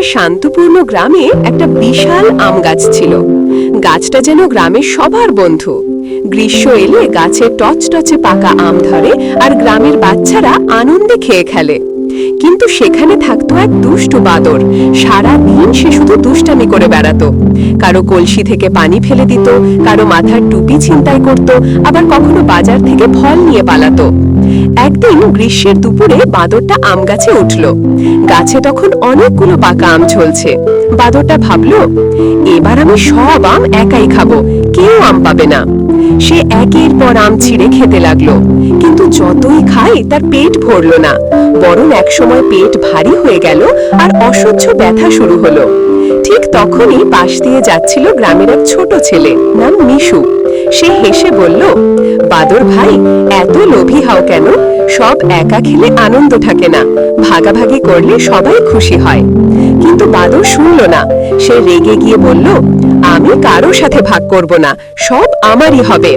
একটা শান্তপূর্ণ গ্রামে একটা বিশাল আম গাছ ছিল। গাছটা যেন গ্রামের সবার বন্ধু। গ্রীষ্ম এলে গাছে টচ টচে পাকা আম ধরে আর গ্রামের বাচ্চারা আনন্দে খেয়ে খেলে। কিন্তু সেখানে থাকতো এক দুষ্ট বাদর। সারা দিন সে শুধু দুষ্টামি করে বেড়াতো। কারও কলসি থেকে পানি ফেলে দিত, কারও মাথার টুপি ছিনতাই করত, আবার কখনো বাজার থেকে ফল নিয়ে পালাতো। একদিন গ্রীষ্মের দুপুরে বাদরটা আম গাছে উঠল। গাছে তখন অনেকগুলো পাকা আম ঝলছে। বাদরটা ভাবল, এবার আমি সব আম একাই খাব, কেউ আম পাবে না। সে একের পর আম ছিঁড়ে খেতে লাগল। কিন্তু যতই খায় তার পেট ভরল না। বরং একসময় পেট ভারী হয়ে গেল আর অসহ্য ব্যথা শুরু হলো। ঠিক তখনই পাশ দিয়ে যাচ্ছিল গ্রামের এক ছোট ছেলে, নাম মিশু। সে হেসে বলল, বাদর ভাই, এত লোভী হও কেন? সব একা খেলে আনন্দ থাকে না। ভাগাভাগি করলে সবাই খুশি হয়। কিন্তু বাদর শুনল না। সে রেগে গিয়ে বলল, আমি কারও সাথে ভাগ করব না, সব আমারই হবে।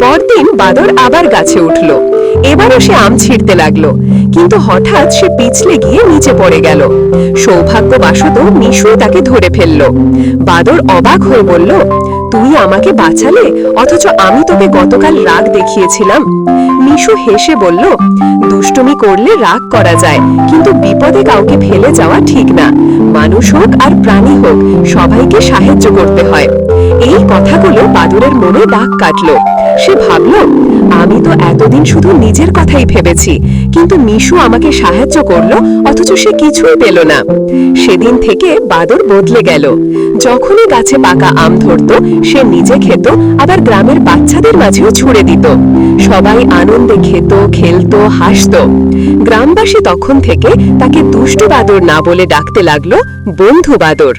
পরদিন বাদর আবার গাছে উঠল। এবারও সে আম ছিঁড়তে লাগল, কিন্তু হঠাৎ সে পিছলে গিয়ে নিচে পড়ে গেল। সৌভাগ্যবশত মিশুই তাকে ধরে ফেলল। বাদর অবাক হয়ে বলল, তুই আমাকে বাঁচালে? অথচ আমি তোকে গতকাল রাগ দেখিয়েছিলাম। মিশু হেসে বলল, দুষ্টুমি করলে রাগ করা যায়, কিন্তু বিপদে কাউকে ফেলে যাওয়া ঠিক না। মানুষ হোক আর প্রাণী হোক, সবাইকে সাহায্য করতে হয়। এই কথাগুলো বাদুরের মনে দাগ কাটলো। সে ভাবল তো এতদিন শুধু নিজের কথাই ভেবেছি। কিন্তু মিশু আমাকে সাহায্য করল, অথচ সে কিছুই পেল না। সেদিন থেকে বাদর বদলে গেল। যখনই গাছে পাকা আম ধরতো, সে নিজে খেত, আবার গ্রামের বাচ্চাদের মাঝেও ছুড়ে দিত। সবাই আনন্দে খেত, খেলত, হাসত। গ্রামবাসী তখন থেকে তাকে দুষ্টু বাদর না বলে ডাকতে লাগল বন্ধু বাদর।